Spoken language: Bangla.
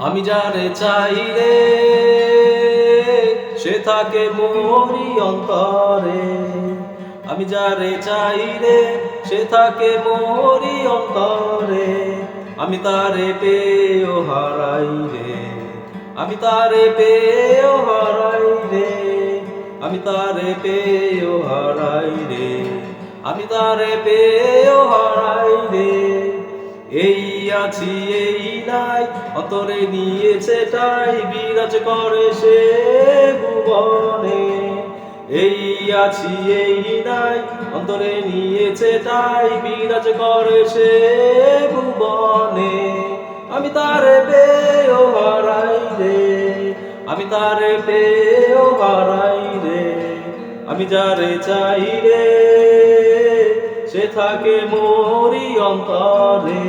আমি যারে চাই রে, সে থাকে মোরি অন্তরে। আমি যারে চাই রে, সে থাকে মোরি অন্তরে। আমি তারে পেয়েও হারাই রে, আমি তারে পেয়েও হারাই রে। আমি তারে পেয়েও হারাই রে, আমি তারে রে এই আছি, এই নাই, অতরে নিয়েছে তাই বিরাজ করে সে ভুবনে। এই আছি, এই নাই, অন্তরে নিয়েছে তাই বিরাজ করে সে ভুবনে। আমি তারে পেয়েও হারাই রে, আমি তারে পেয়েও হারাই রে, আমি যারে চাই রে থাকে মোরি অন্তরে।